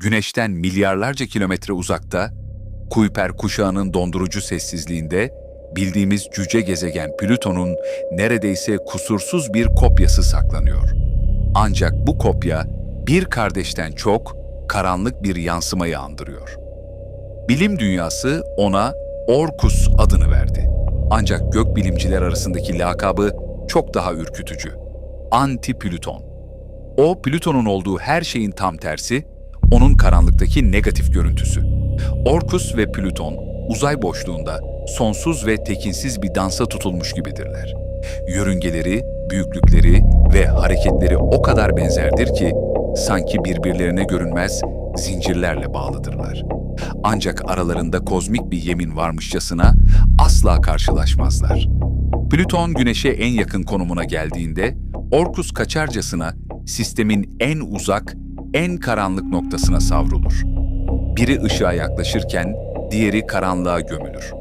Güneşten milyarlarca kilometre uzakta, Kuiper kuşağının dondurucu sessizliğinde bildiğimiz cüce gezegen Plüton'un neredeyse kusursuz bir kopyası saklanıyor. Ancak bu kopya bir kardeşten çok karanlık bir yansımayı andırıyor. Bilim dünyası ona Orkus adını verdi. Ancak gökbilimciler arasındaki lakabı çok daha ürkütücü. Anti-Plüton. O, Plüton'un olduğu her şeyin tam tersi, onun karanlıktaki negatif görüntüsü. Orkus ve Plüton, uzay boşluğunda sonsuz ve tekinsiz bir dansa tutulmuş gibidirler. Yörüngeleri, büyüklükleri ve hareketleri o kadar benzerdir ki, sanki birbirlerine görünmez zincirlerle bağlıdırlar. Ancak aralarında kozmik bir yemin varmışçasına asla karşılaşmazlar. Plüton Güneş'e en yakın konumuna geldiğinde, Orkus kaçarcasına sistemin en uzak, en karanlık noktasına savrulur. Biri ışığa yaklaşırken diğeri karanlığa gömülür.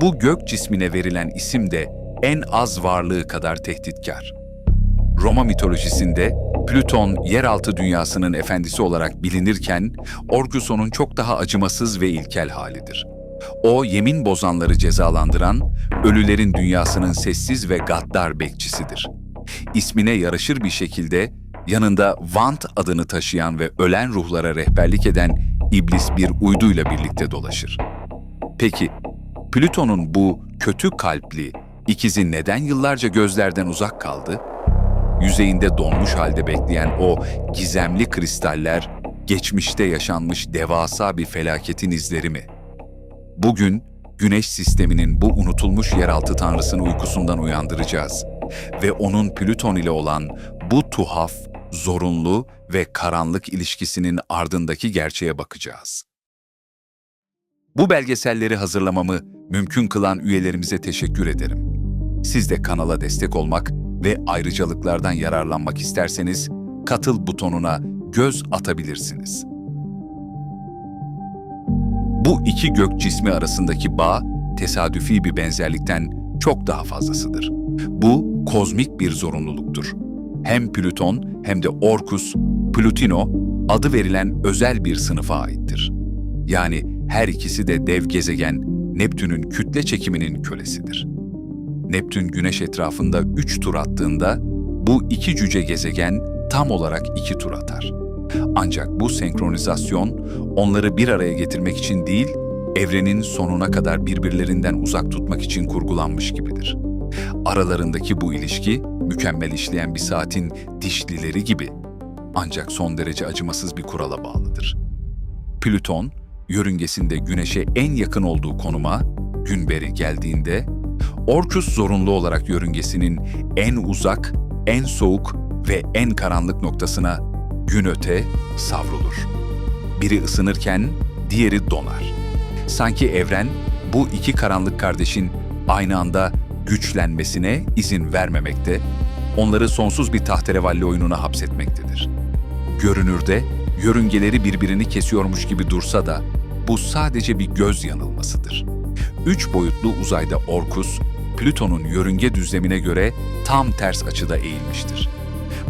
Bu gök cismine verilen isim de en az varlığı kadar tehditkar. Roma mitolojisinde Plüton yeraltı dünyasının efendisi olarak bilinirken Orkus onun çok daha acımasız ve ilkel halidir. O yemin bozanları cezalandıran, ölülerin dünyasının sessiz ve gaddar bekçisidir. İsmine yaraşır bir şekilde yanında Vant adını taşıyan ve ölen ruhlara rehberlik eden iblis bir uyduyla birlikte dolaşır. Peki, Plüton'un bu kötü kalpli ikizi neden yıllarca gözlerden uzak kaldı? Yüzeyinde donmuş halde bekleyen o gizemli kristaller, geçmişte yaşanmış devasa bir felaketin izleri mi? Bugün Güneş sisteminin bu unutulmuş yeraltı tanrısını uykusundan uyandıracağız ve onun Plüton ile olan bu tuhaf, zorunlu ve karanlık ilişkisinin ardındaki gerçeğe bakacağız. Bu belgeselleri hazırlamamı mümkün kılan üyelerimize teşekkür ederim. Siz de kanala destek olmak ve ayrıcalıklardan yararlanmak isterseniz katıl butonuna göz atabilirsiniz. Bu iki gök cismi arasındaki bağ tesadüfi bir benzerlikten çok daha fazlasıdır. Bu kozmik bir zorunluluktur. Hem Plüton hem de Orkus, Plutino adı verilen özel bir sınıfa aittir. Yani her ikisi de dev gezegen Neptün'ün kütle çekiminin kölesidir. Neptün güneş etrafında üç tur attığında bu iki cüce gezegen tam olarak iki tur atar. Ancak bu senkronizasyon onları bir araya getirmek için değil, evrenin sonuna kadar birbirlerinden uzak tutmak için kurgulanmış gibidir. Aralarındaki bu ilişki mükemmel işleyen bir saatin dişlileri gibi ancak son derece acımasız bir kurala bağlıdır. Plüton, yörüngesinde Güneş'e en yakın olduğu konuma, Günberi geldiğinde, Orkus zorunlu olarak yörüngesinin en uzak, en soğuk ve en karanlık noktasına gün öte savrulur. Biri ısınırken diğeri donar. Sanki evren bu iki karanlık kardeşin aynı anda güçlenmesine izin vermemekte, onları sonsuz bir tahterevalli oyununa hapsetmektedir. Görünürde yörüngeleri birbirini kesiyormuş gibi dursa da bu sadece bir göz yanılmasıdır. Üç boyutlu uzayda Orkus, Plüton'un yörünge düzlemine göre tam ters açıda eğilmiştir.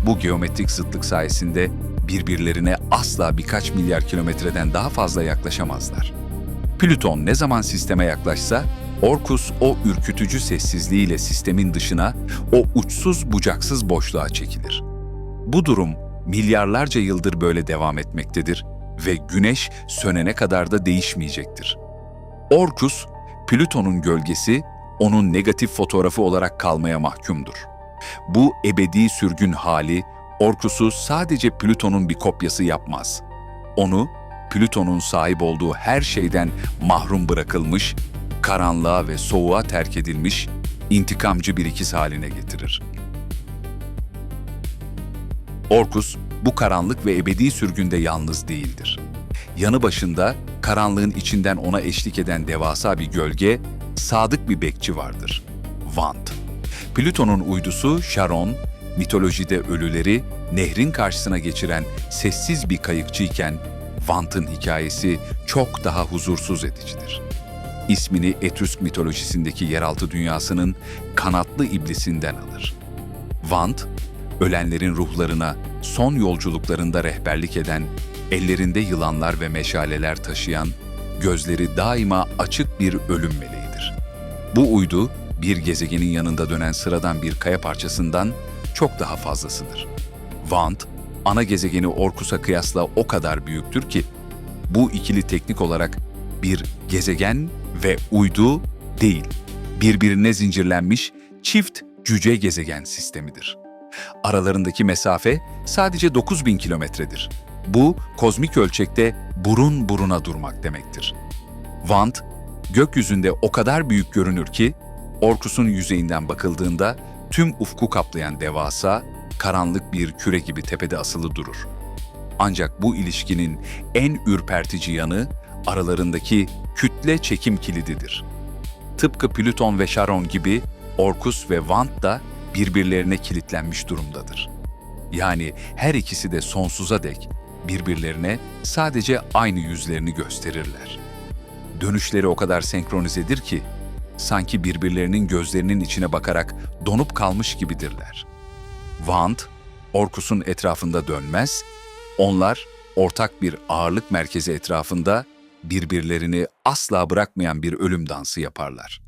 Bu geometrik zıtlık sayesinde birbirlerine asla birkaç milyar kilometreden daha fazla yaklaşamazlar. Plüton ne zaman sisteme yaklaşsa, Orkus o ürkütücü sessizliğiyle sistemin dışına, o uçsuz bucaksız boşluğa çekilir. Bu durum milyarlarca yıldır böyle devam etmektedir ve Güneş sönene kadar da değişmeyecektir. Orkus, Plüton'un gölgesi, onun negatif fotoğrafı olarak kalmaya mahkumdur. Bu ebedi sürgün hali, Orkus'u sadece Plüton'un bir kopyası yapmaz. Onu, Plüton'un sahip olduğu her şeyden mahrum bırakılmış, karanlığa ve soğuğa terk edilmiş, intikamcı bir ikiz haline getirir. Orkus, bu karanlık ve ebedi sürgünde yalnız değildir. Yanı başında, karanlığın içinden ona eşlik eden devasa bir gölge, sadık bir bekçi vardır. Vant. Plüton'un uydusu Charon, mitolojide ölüleri nehrin karşısına geçiren sessiz bir kayıkçıyken, Vant'ın hikayesi çok daha huzursuz edicidir. İsmini Etrüsk mitolojisindeki yeraltı dünyasının kanatlı iblisinden alır. Vant, ölenlerin ruhlarına son yolculuklarında rehberlik eden ellerinde yılanlar ve meşaleler taşıyan, gözleri daima açık bir ölüm meleğidir. Bu uydu, bir gezegenin yanında dönen sıradan bir kaya parçasından çok daha fazlasıdır. Vant, ana gezegeni Orkus'a kıyasla o kadar büyüktür ki, bu ikili teknik olarak bir gezegen ve uydu değil, birbirine zincirlenmiş çift cüce gezegen sistemidir. Aralarındaki mesafe sadece 9000 kilometredir. Bu, kozmik ölçekte burun buruna durmak demektir. Vant, gökyüzünde o kadar büyük görünür ki, Orkus'un yüzeyinden bakıldığında tüm ufku kaplayan devasa, karanlık bir küre gibi tepede asılı durur. Ancak bu ilişkinin en ürpertici yanı aralarındaki kütle çekim kilididir. Tıpkı Plüton ve Charon gibi Orkus ve Vant da birbirlerine kilitlenmiş durumdadır. Yani her ikisi de sonsuza dek birbirlerine sadece aynı yüzlerini gösterirler. Dönüşleri o kadar senkronizedir ki sanki birbirlerinin gözlerinin içine bakarak donup kalmış gibidirler. Vant, Orkus'un etrafında dönmez, onlar ortak bir ağırlık merkezi etrafında birbirlerini asla bırakmayan bir ölüm dansı yaparlar.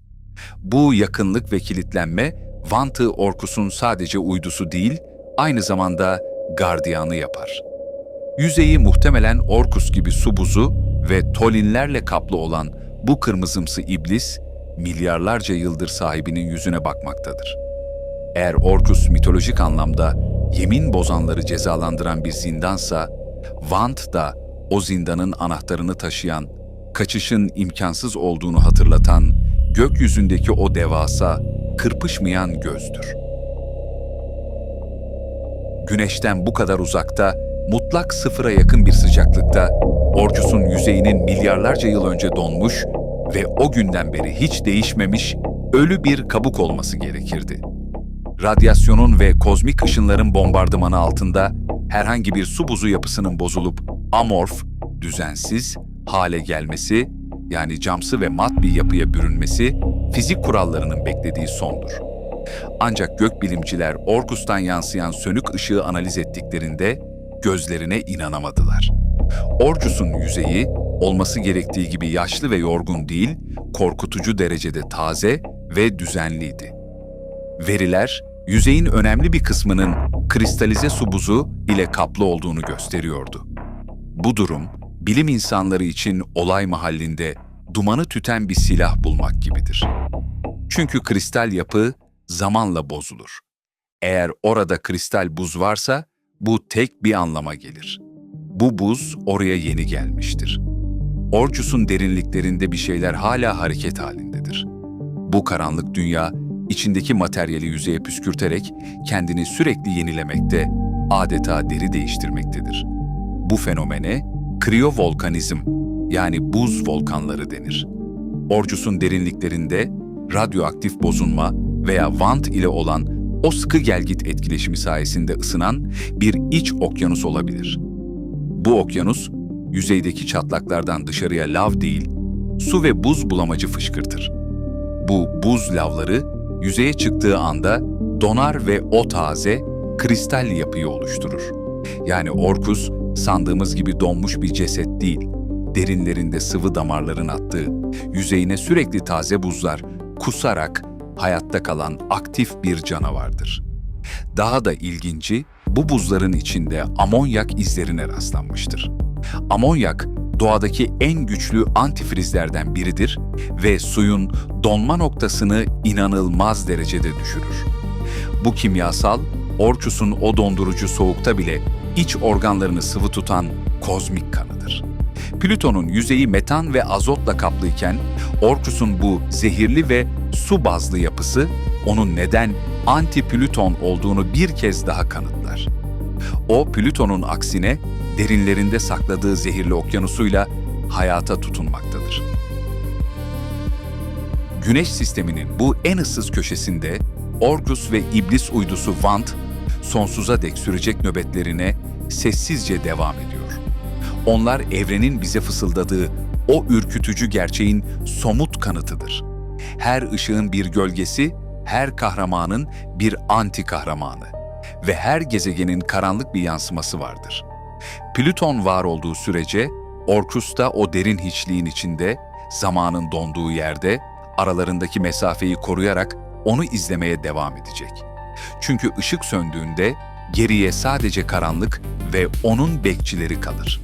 Bu yakınlık ve kilitlenme Vant'ı Orkus'un sadece uydusu değil, aynı zamanda gardiyanı yapar. Yüzeyi muhtemelen Orkus gibi su buzu ve tolinlerle kaplı olan bu kırmızımsı iblis, milyarlarca yıldır sahibinin yüzüne bakmaktadır. Eğer Orkus mitolojik anlamda yemin bozanları cezalandıran bir zindansa, Vant da o zindanın anahtarını taşıyan, kaçışın imkansız olduğunu hatırlatan, gökyüzündeki o devasa, kırpışmayan gözdür. Güneşten bu kadar uzakta, mutlak sıfıra yakın bir sıcaklıkta, Orcus'un yüzeyinin milyarlarca yıl önce donmuş ve o günden beri hiç değişmemiş ölü bir kabuk olması gerekirdi. Radyasyonun ve kozmik ışınların bombardımanı altında herhangi bir su buzu yapısının bozulup amorf, düzensiz hale gelmesi, yani camsı ve mat bir yapıya bürünmesi, fizik kurallarının beklediği sondur. Ancak gökbilimciler Orkus'tan yansıyan sönük ışığı analiz ettiklerinde gözlerine inanamadılar. Orcus'un yüzeyi olması gerektiği gibi yaşlı ve yorgun değil, korkutucu derecede taze ve düzenliydi. Veriler, yüzeyin önemli bir kısmının kristalize su buzu ile kaplı olduğunu gösteriyordu. Bu durum, bilim insanları için olay mahallinde dumanı tüten bir silah bulmak gibidir. Çünkü kristal yapı zamanla bozulur. Eğer orada kristal buz varsa bu tek bir anlama gelir. Bu buz oraya yeni gelmiştir. Orcus'un derinliklerinde bir şeyler hala hareket halindedir. Bu karanlık dünya içindeki materyali yüzeye püskürterek kendini sürekli yenilemekte, adeta deri değiştirmektedir. Bu fenomene kriyovolkanizm yani buz volkanları denir. Orcus'un derinliklerinde radyoaktif bozulma veya vant ile olan o sıkı gelgit etkileşimi sayesinde ısınan bir iç okyanus olabilir. Bu okyanus, yüzeydeki çatlaklardan dışarıya lav değil, su ve buz bulamacı fışkırtır. Bu buz lavları yüzeye çıktığı anda donar ve o taze, kristal yapıyı oluşturur. Yani Orkus, sandığımız gibi donmuş bir ceset değil, derinlerinde sıvı damarların attığı, yüzeyine sürekli taze buzlar, kusarak hayatta kalan aktif bir canavardır. Daha da ilginci, bu buzların içinde amonyak izlerine rastlanmıştır. Amonyak, doğadaki en güçlü antifrizlerden biridir ve suyun donma noktasını inanılmaz derecede düşürür. Bu kimyasal, Orkus'un o dondurucu soğukta bile iç organlarını sıvı tutan kozmik kanıdır. Plüton'un yüzeyi metan ve azotla kaplıyken Orkus'un bu zehirli ve su bazlı yapısı onun neden anti-Plüton olduğunu bir kez daha kanıtlar. O Plüton'un aksine derinlerinde sakladığı zehirli okyanusuyla hayata tutunmaktadır. Güneş sisteminin bu en ıssız köşesinde Orkus ve İblis uydusu Vant sonsuza dek sürecek nöbetlerine sessizce devam ediyor. Onlar evrenin bize fısıldadığı o ürkütücü gerçeğin somut kanıtıdır. Her ışığın bir gölgesi, her kahramanın bir anti kahramanı ve her gezegenin karanlık bir yansıması vardır. Plüton var olduğu sürece Orkus da o derin hiçliğin içinde, zamanın donduğu yerde aralarındaki mesafeyi koruyarak onu izlemeye devam edecek. Çünkü ışık söndüğünde geriye sadece karanlık ve onun bekçileri kalır.